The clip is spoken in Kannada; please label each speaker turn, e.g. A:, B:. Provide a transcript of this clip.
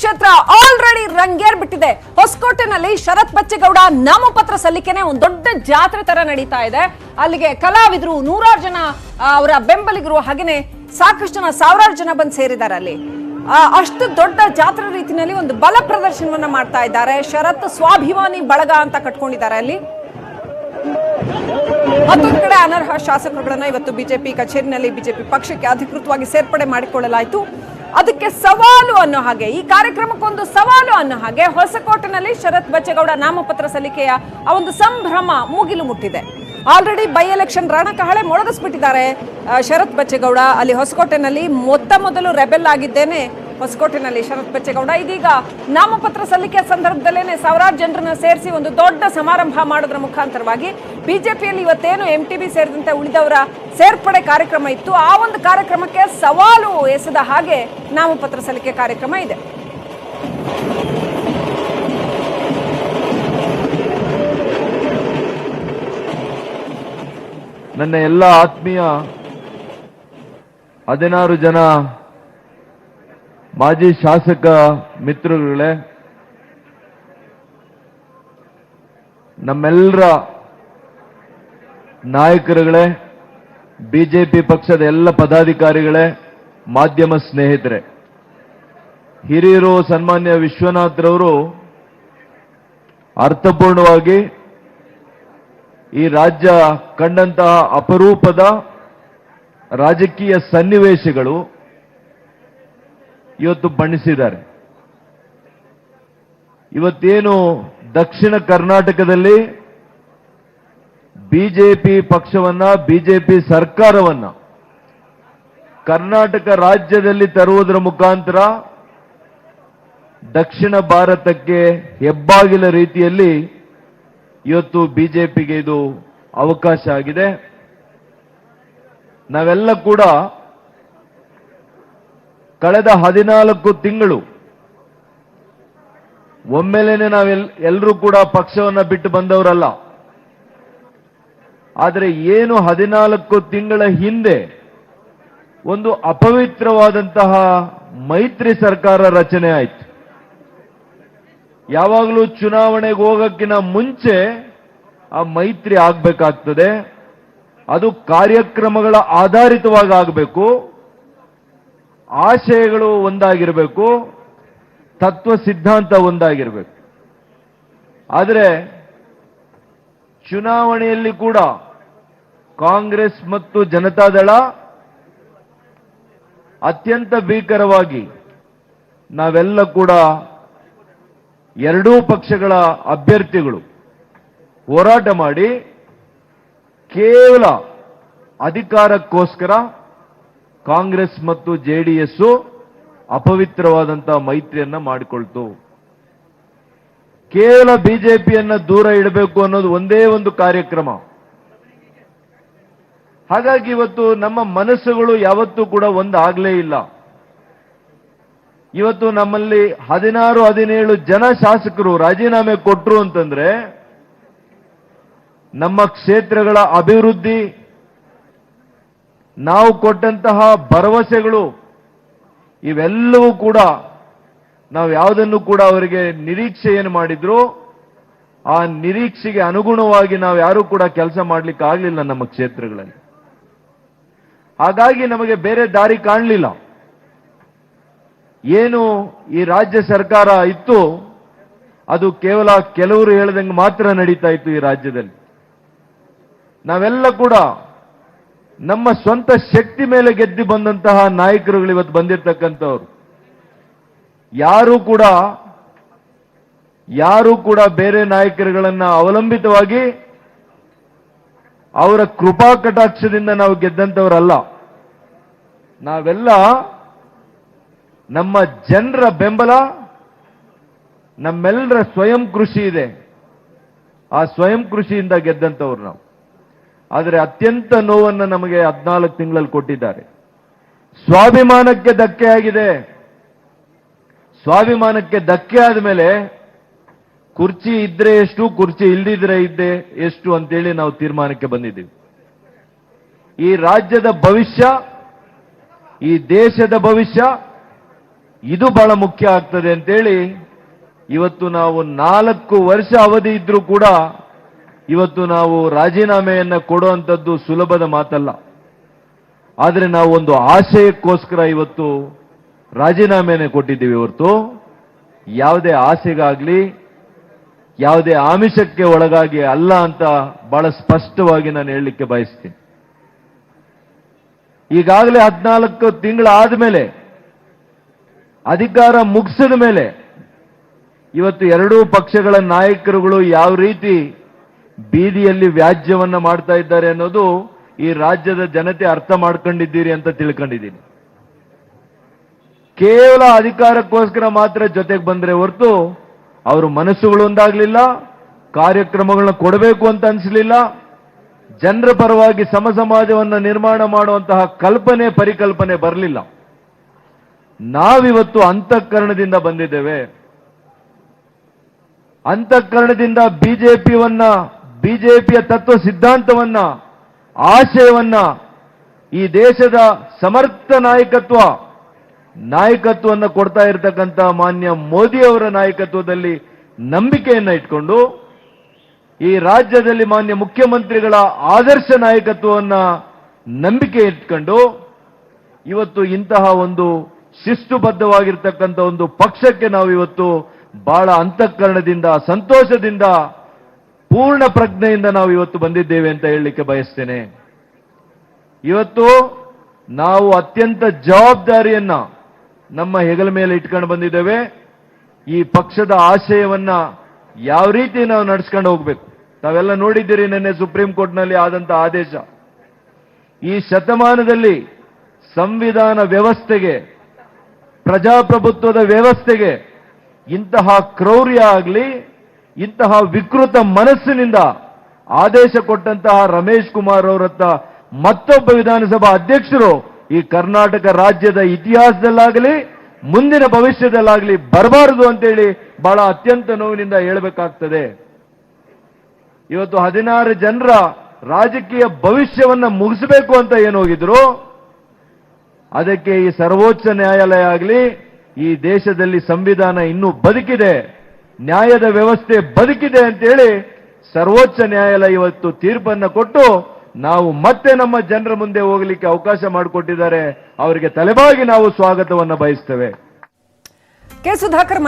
A: ಕ್ಷೇತ್ರ ಆಲ್ರೆಡಿ ರಂಗೇರ್ ಬಿಟ್ಟಿದೆ. ಹೊಸಕೋಟೆನಲ್ಲಿ ಶರತ್ ಬಚ್ಚೇಗೌಡ ನಾಮಪತ್ರ ಸಲ್ಲಿಕೆನೆ ಒಂದು ದೊಡ್ಡ ಜಾತ್ರೆ ತರ ನಡೀತಾ ಇದೆ. ಅಲ್ಲಿಗೆ ಕಲಾವಿದರು ನೂರಾರು ಜನ ಅವರ ಬೆಂಬಲಿಗರು ಹಾಗೇನೆ ಸಾಕಷ್ಟು ಜನ, ಸಾವಿರಾರು ಜನ ಬಂದು ಸೇರಿದ್ದಾರೆ ಅಲ್ಲಿ. ಅಷ್ಟು ದೊಡ್ಡ ಜಾತ್ರೆ ರೀತಿಯಲ್ಲಿ ಒಂದು ಬಲ ಪ್ರದರ್ಶನವನ್ನ ಮಾಡ್ತಾ ಇದ್ದಾರೆ. ಶರತ್ ಸ್ವಾಭಿಮಾನಿ ಬಳಗ ಅಂತ ಕಟ್ಕೊಂಡಿದ್ದಾರೆ ಅಲ್ಲಿ. ಮತ್ತೊಂದು ಕಡೆ ಅನರ್ಹ ಶಾಸಕರುಗಳನ್ನ ಇವತ್ತು ಬಿಜೆಪಿ ಕಚೇರಿನಲ್ಲಿ ಬಿಜೆಪಿ ಪಕ್ಷಕ್ಕೆ ಅಧಿಕೃತವಾಗಿ ಸೇರ್ಪಡೆ ಮಾಡಿಕೊಳ್ಳಲಾಯಿತು. ಅದಕ್ಕೆ ಸವಾಲು ಅನ್ನೋ ಹಾಗೆ, ಈ ಕಾರ್ಯಕ್ರಮಕ್ಕೊಂದು ಸವಾಲು ಅನ್ನೋ ಹಾಗೆ ಹೊಸಕೋಟೆನಲ್ಲಿ ಶರತ್ ಬಚ್ಚೇಗೌಡ ನಾಮಪತ್ರ ಸಲ್ಲಿಕೆಯ ಆ ಒಂದು ಸಂಭ್ರಮ ಮುಗಿಲು ಮುಟ್ಟಿದೆ. ಆಲ್ರೆಡಿ ಬೈ ಎಲೆಕ್ಷನ್ ರಣಕಹಳೆ ಮೊಳಗಿಸ್ಬಿಟ್ಟಿದ್ದಾರೆ. ಶರತ್ ಬಚ್ಚೇಗೌಡ, ಅಲ್ಲಿ ಹೊಸಕೋಟೆನಲ್ಲಿ ಮೊತ್ತ ಮೊದಲು ರೆಬೆಲ್ ಆಗಿದ್ದೇನೆ. ಹೊಸಕೋಟೆನಲ್ಲಿ ಶರತ್ ಬಚ್ಚೇಗೌಡ, ಇದೀಗ ನಾಮಪತ್ರ ಸಲ್ಲಿಕೆಯ ಸಂದರ್ಭದಲ್ಲೇನೆ ಸಾವಿರಾರು ಜನರನ್ನ ಸೇರಿಸಿ ಒಂದು ದೊಡ್ಡ ಸಮಾರಂಭ ಮಾಡೋದ್ರ ಮುಖಾಂತರವಾಗಿ ಬಿಜೆಪಿಯಲ್ಲಿ ಇವತ್ತೇನು ಎಂ ಟಿ ಬಿ ಸೇರಿದಂತೆ ಉಳಿದವರ ಸೇರ್ಪಡೆ ಕಾರ್ಯಕ್ರಮ ಇತ್ತು. ಆ ಒಂದು ಕಾರ್ಯಕ್ರಮಕ್ಕೆ ಸವಾಲು ಎಸೆದ ಹಾಗೆ ನಾಮಪತ್ರ ಸಲ್ಲಿಕೆ ಕಾರ್ಯಕ್ರಮ ಇದೆ.
B: ನನ್ನ ಎಲ್ಲ ಆತ್ಮೀಯ ಹದಿನಾರು ಜನ ಮಾಜಿ ಶಾಸಕ ಮಿತ್ರರುಗಳೇ, ನಮ್ಮೆಲ್ಲರ ನಾಯಕರುಗಳೇ ಬಿಜೆಪಿ ಪಕ್ಷದ ಎಲ್ಲ ಪದಾಧಿಕಾರಿಗಳೇ, ಮಾಧ್ಯಮ ಸ್ನೇಹಿತರೆ. ಹಿರಿಯರು ಸನ್ಮಾನ್ಯ ವಿಶ್ವನಾಥ್ರವರು ಅರ್ಥಪೂರ್ಣವಾಗಿ ಈ ರಾಜ್ಯ ಕಂಡಂತಹ ಅಪರೂಪದ ರಾಜಕೀಯ ಸನ್ನಿವೇಶಗಳು ಇವತ್ತು ಬಣ್ಣಿಸಿದ್ದಾರೆ. ಇವತ್ತೇನು ದಕ್ಷಿಣ ಕರ್ನಾಟಕದಲ್ಲಿ ಬಿಜೆಪಿ ಪಕ್ಷವನ್ನ, ಬಿಜೆಪಿ ಸರ್ಕಾರವನ್ನ ಕರ್ನಾಟಕ ರಾಜ್ಯದಲ್ಲಿ ತರುವುದರ ಮುಖಾಂತರ ದಕ್ಷಿಣ ಭಾರತಕ್ಕೆ ಹೆಬ್ಬಾಗಿಲ ರೀತಿಯಲ್ಲಿ ಇವತ್ತು ಬಿಜೆಪಿಗೆ ಇದು ಅವಕಾಶ ಆಗಿದೆ. ನಾವೆಲ್ಲ ಕೂಡ ಕಳೆದ ಹದಿನಾಲ್ಕು ತಿಂಗಳು ಒಮ್ಮೆಲೇನೆ ನಾವೆಲ್, ಎಲ್ಲರೂ ಕೂಡ ಪಕ್ಷವನ್ನ ಬಿಟ್ಟು ಬಂದವರಲ್ಲ. ಆದರೆ ಏನು ಹದಿನಾಲ್ಕು ತಿಂಗಳ ಹಿಂದೆ ಒಂದು ಅಪವಿತ್ರವಾದಂತಹ ಮೈತ್ರಿ ಸರ್ಕಾರ ರಚನೆ ಆಯಿತು. ಯಾವಾಗಲೂ ಚುನಾವಣೆಗೆ ಹೋಗಕ್ಕಿಂತ ಮುಂಚೆ ಆ ಮೈತ್ರಿ ಆಗಬೇಕಾಗ್ತದೆ. ಅದು ಕಾರ್ಯಕ್ರಮಗಳ ಆಧಾರಿತವಾಗಿ ಆಗಬೇಕು. ಆಶಯಗಳು ಒಂದಾಗಿರಬೇಕು. ತತ್ವ ಸಿದ್ಧಾಂತ ಒಂದಾಗಿರಬೇಕು. ಆದರೆ ಚುನಾವಣೆಯಲ್ಲಿ ಕೂಡ ಕಾಂಗ್ರೆಸ್ ಮತ್ತು ಜನತಾದಳ ಅತ್ಯಂತ ಭೀಕರವಾಗಿ ನಾವೆಲ್ಲ ಕೂಡ ಎರಡೂ ಪಕ್ಷಗಳ ಅಭ್ಯರ್ಥಿಗಳು ಹೋರಾಟ ಮಾಡಿ ಕೇವಲ ಅಧಿಕಾರಕ್ಕೋಸ್ಕರ ಕಾಂಗ್ರೆಸ್ ಮತ್ತು ಜೆಡಿಎಸ್ ಅಪವಿತ್ರವಾದಂತಹ ಮೈತ್ರಿಯನ್ನ ಮಾಡಿಕೊಳ್ತು. ಕೇವಲ ಬಿಜೆಪಿಯನ್ನ ದೂರ ಇಡಬೇಕು ಅನ್ನೋದು ಒಂದೇ ಒಂದು ಕಾರ್ಯಕ್ರಮ. ಹಾಗಾಗಿ ಇವತ್ತು ನಮ್ಮ ಮನಸ್ಸುಗಳು ಯಾವತ್ತೂ ಕೂಡ ಒಂದಾಗಲೇ ಇಲ್ಲ. ಇವತ್ತು ನಮ್ಮಲ್ಲಿ ಹದಿನಾರು, ಹದಿನೇಳು ಜನ ಶಾಸಕರು ರಾಜೀನಾಮೆ ಕೊಟ್ಟರು ಅಂತಂದ್ರೆ, ನಮ್ಮ ಕ್ಷೇತ್ರಗಳ ಅಭಿವೃದ್ಧಿ, ನಾವು ಕೊಟ್ಟಂತಹ ಭರವಸೆಗಳು, ಇವೆಲ್ಲವೂ ಕೂಡ ನಾವು ಯಾವುದನ್ನು ಕೂಡ ಅವರಿಗೆ ನಿರೀಕ್ಷೆ ಏನು ಮಾಡಿದ್ರು, ಆ ನಿರೀಕ್ಷೆಗೆ ಅನುಗುಣವಾಗಿ ನಾವು ಯಾರು ಕೂಡ ಕೆಲಸ ಮಾಡ್ಲಿಕ್ಕೆ ಆಗಲಿಲ್ಲ ನಮ್ಮ ಕ್ಷೇತ್ರಗಳಲ್ಲಿ. ಹಾಗಾಗಿ ನಮಗೆ ಬೇರೆ ದಾರಿ ಕಾಣಲಿಲ್ಲ. ಏನು ಈ ರಾಜ್ಯ ಸರ್ಕಾರ ಇತ್ತು, ಅದು ಕೇವಲ ಕೆಲವರು ಹೇಳ್ದಂಗೆ ಮಾತ್ರ ನಡೀತಾ ಇತ್ತು ಈ ರಾಜ್ಯದಲ್ಲಿ. ನಾವೆಲ್ಲ ಕೂಡ ನಮ್ಮ ಸ್ವಂತ ಶಕ್ತಿ ಮೇಲೆ ಗೆದ್ದು ಬಂದಂತಹ ನಾಯಕರುಗಳು ಇವತ್ತು ಬಂದಿರತಕ್ಕಂಥವ್ರು. ಯಾರು ಕೂಡ ಯಾರು ಕೂಡ ಬೇರೆ ನಾಯಕರುಗಳನ್ನ ಅವಲಂಬಿತವಾಗಿ ಅವರ ಕೃಪಾ ಕಟಾಕ್ಷದಿಂದ ನಾವು ಗೆದ್ದಂಥವರಲ್ಲ. ನಾವೆಲ್ಲ ನಮ್ಮ ಜನರ ಬೆಂಬಲ, ನಮ್ಮೆಲ್ಲರ ಸ್ವಯಂ ಕೃಷಿ ಇದೆ. ಆ ಸ್ವಯಂ ಕೃಷಿಯಿಂದ ಗೆದ್ದಂಥವ್ರು ನಾವು. ಆದರೆ ಅತ್ಯಂತ ನೋವನ್ನು ನಮಗೆ ಹದಿನಾಲ್ಕು ತಿಂಗಳಲ್ಲಿ ಕೊಟ್ಟಿದ್ದಾರೆ. ಸ್ವಾಭಿಮಾನಕ್ಕೆ ಧಕ್ಕೆ ಆಗಿದೆ ಸ್ವಾಭಿಮಾನಕ್ಕೆ ಧಕ್ಕೆ ಆದಮೇಲೆ ಕುರ್ಚಿ ಇದ್ರೆ ಎಷ್ಟು, ಕುರ್ಚಿ ಇಲ್ದಿದ್ರೆ ಇದ್ದೆ ಎಷ್ಟು ಅಂತೇಳಿ ನಾವು ತೀರ್ಮಾನಕ್ಕೆ ಬಂದಿದ್ದೀವಿ. ಈ ರಾಜ್ಯದ ಭವಿಷ್ಯ, ಈ ದೇಶದ ಭವಿಷ್ಯ ಇದು ಬಹಳ ಮುಖ್ಯ ಆಗ್ತದೆ ಅಂತೇಳಿ ಇವತ್ತು ನಾವು ನಾಲ್ಕು ವರ್ಷ ಅವಧಿ ಇದ್ರೂ ಕೂಡ ಇವತ್ತು ನಾವು ರಾಜೀನಾಮೆಯನ್ನ ಕೊಡುವಂಥದ್ದು ಸುಲಭದ ಮಾತಲ್ಲ. ಆದರೆ ನಾವು ಒಂದು ಆಶಯಕ್ಕೋಸ್ಕರ ಇವತ್ತು ರಾಜೀನಾಮೆನೆ ಕೊಟ್ಟಿದ್ದೀವಿ ಇವತ್ತು ಯಾವುದೇ ಆಸೆಗಾಗ್ಲಿ ಯಾವುದೇ ಆಮಿಷಕ್ಕೆ ಒಳಗಾಗಿ ಅಲ್ಲ ಅಂತ ಬಹಳ ಸ್ಪಷ್ಟವಾಗಿ ನಾನು ಹೇಳಲಿಕ್ಕೆ ಬಯಸ್ತೀನಿ. ಈಗಾಗಲೇ ಹದಿನಾಲ್ಕು ತಿಂಗಳಾದ್ಮೇಲೆ ಅಧಿಕಾರ ಮುಗಿಸಿದ ಮೇಲೆ, ಇವತ್ತು ಎರಡೂ ಪಕ್ಷಗಳ ನಾಯಕರುಗಳು ಯಾವ ರೀತಿ ಬೀದಿಯಲ್ಲಿ ವ್ಯಾಜ್ಯವನ್ನ ಮಾಡ್ತಾ ಇದ್ದಾರೆ ಅನ್ನೋದು ಈ ರಾಜ್ಯದ ಜನತೆ ಅರ್ಥ ಮಾಡ್ಕೊಂಡಿದ್ದೀರಿ ಅಂತ ತಿಳ್ಕೊಂಡಿದ್ದೀನಿ. ಕೇವಲ ಅಧಿಕಾರಕ್ಕೋಸ್ಕರ ಮಾತ್ರ ಜೊತೆಗೆ ಬಂದ್ರೆ ಹೊರತು ಅವರು ಮನಸ್ಸುಗಳು ಒಂದಾಗಲಿಲ್ಲ ಕಾರ್ಯಕ್ರಮಗಳನ್ನ ಕೊಡಬೇಕು ಅಂತ ಅನಿಸಲಿಲ್ಲ. ಜನರ ಪರವಾಗಿ ಸಮ ಸಮಾಜವನ್ನು ನಿರ್ಮಾಣ ಮಾಡುವಂತಹ ಕಲ್ಪನೆ, ಪರಿಕಲ್ಪನೆ ಬರಲಿಲ್ಲ. ನಾವಿವತ್ತು ಅಂತಃಕರಣದಿಂದ ಬಂದಿದ್ದೇವೆ. ಅಂತಃಕರಣದಿಂದ ಬಿಜೆಪಿಯನ್ನ ಬಿಜೆಪಿಯ ತತ್ವ ಸಿದ್ಧಾಂತವನ್ನ, ಆಶಯವನ್ನ ಈ ದೇಶದ ಸಮರ್ಥ ನಾಯಕತ್ವ ನಾಯಕತ್ವವನ್ನು ಕೊಡ್ತಾ ಇರತಕ್ಕಂತ ಮಾನ್ಯ ಮೋದಿ ಅವರ ನಾಯಕತ್ವದಲ್ಲಿ ನಂಬಿಕೆಯನ್ನ ಇಟ್ಕೊಂಡು ಈ ರಾಜ್ಯದಲ್ಲಿ ಮಾನ್ಯ ಮುಖ್ಯಮಂತ್ರಿಗಳ ಆದರ್ಶ ನಾಯಕತ್ವವನ್ನ ನಂಬಿಕೆ ಇಟ್ಕೊಂಡು ಇವತ್ತು ಇಂತಹ ಒಂದು ಶಿಸ್ತುಬದ್ಧವಾಗಿರ್ತಕ್ಕಂಥ ಒಂದು ಪಕ್ಷಕ್ಕೆ ನಾವು ಇವತ್ತು ಬಹಳ ಅಂತಃಕರಣದಿಂದ, ಸಂತೋಷದಿಂದ, ಪೂರ್ಣ ಪ್ರಜ್ಞೆಯಿಂದ ನಾವು ಇವತ್ತು ಬಂದಿದ್ದೇವೆ ಅಂತ ಹೇಳಲಿಕ್ಕೆ ಬಯಸ್ತೇನೆ. ಇವತ್ತು ನಾವು ಅತ್ಯಂತ ಜವಾಬ್ದಾರಿಯನ್ನ ನಮ್ಮ ಹೆಗಲ ಮೇಲೆ ಇಟ್ಕೊಂಡು ಬಂದಿದ್ದೇವೆ. ಈ ಪಕ್ಷದ ಆಶಯವನ್ನ ಯಾವ ರೀತಿ ನಾವು ನಡೆಸ್ಕೊಂಡು ಹೋಗ್ಬೇಕು? ತಾವೆಲ್ಲ ನೋಡಿದ್ದೀರಿ ನಿನ್ನೆ ಸುಪ್ರೀಂ ಕೋರ್ಟ್ನಲ್ಲಿ ಆದಂತ ಆದೇಶ. ಈ ಶತಮಾನದಲ್ಲಿ ಸಂವಿಧಾನ ವ್ಯವಸ್ಥೆಗೆ, ಪ್ರಜಾಪ್ರಭುತ್ವದ ವ್ಯವಸ್ಥೆಗೆ ಇಂತಹ ಕ್ರೌರ್ಯ ಆಗಲಿ, ಇಂತಹ ವಿಕೃತ ಮನಸ್ಸಿನಿಂದ ಆದೇಶ ಕೊಟ್ಟಂತಹ ರಮೇಶ್ ಕುಮಾರ್ ಅವರತ್ತ ಮತ್ತೊಬ್ಬ ವಿಧಾನಸಭಾ ಅಧ್ಯಕ್ಷರು ಈ ಕರ್ನಾಟಕ ರಾಜ್ಯದ ಇತಿಹಾಸದಲ್ಲಾಗಲಿ, ಮುಂದಿನ ಭವಿಷ್ಯದಲ್ಲಾಗಲಿ ಬರಬಾರದು ಅಂತೇಳಿ ಬಹಳ ಅತ್ಯಂತ ನೋವಿನಿಂದ ಹೇಳಬೇಕಾಗ್ತದೆ. ಇವತ್ತು ಹದಿನಾರು ಜನರ ರಾಜಕೀಯ ಭವಿಷ್ಯವನ್ನ ಮುಗಿಸಬೇಕು ಅಂತ ಏನು ಹೋಗಿದ್ರು? ಅದಕ್ಕೆ ಈ ಸರ್ವೋಚ್ಚ ನ್ಯಾಯಾಲಯ ಆಗಲಿ, ಈ ದೇಶದಲ್ಲಿ ಸಂವಿಧಾನ ಇನ್ನೂ ಬದುಕಿದೆ, ನ್ಯಾಯದ ವ್ಯವಸ್ಥೆ ಬದುಕಿದೆ ಅಂತೇಳಿ ಸರ್ವೋಚ್ಚ ನ್ಯಾಯಾಲಯ ಇವತ್ತು ತೀರ್ಪನ್ನು ಕೊಟ್ಟು ನಾವು ಮತ್ತೆ ನಮ್ಮ ಜನರ ಮುಂದೆ ಹೋಗಲಿಕ್ಕೆ ಅವಕಾಶ ಮಾಡಿಕೊಟ್ಟಿದ್ದಾರೆ. ಅವರಿಗೆ ತಲೆಬಾಗಿ ನಾವು ಸ್ವಾಗತವನ್ನು ಬಯಸ್ತೇವೆ.
A: ಕೆ ಸುಧಾಕರ್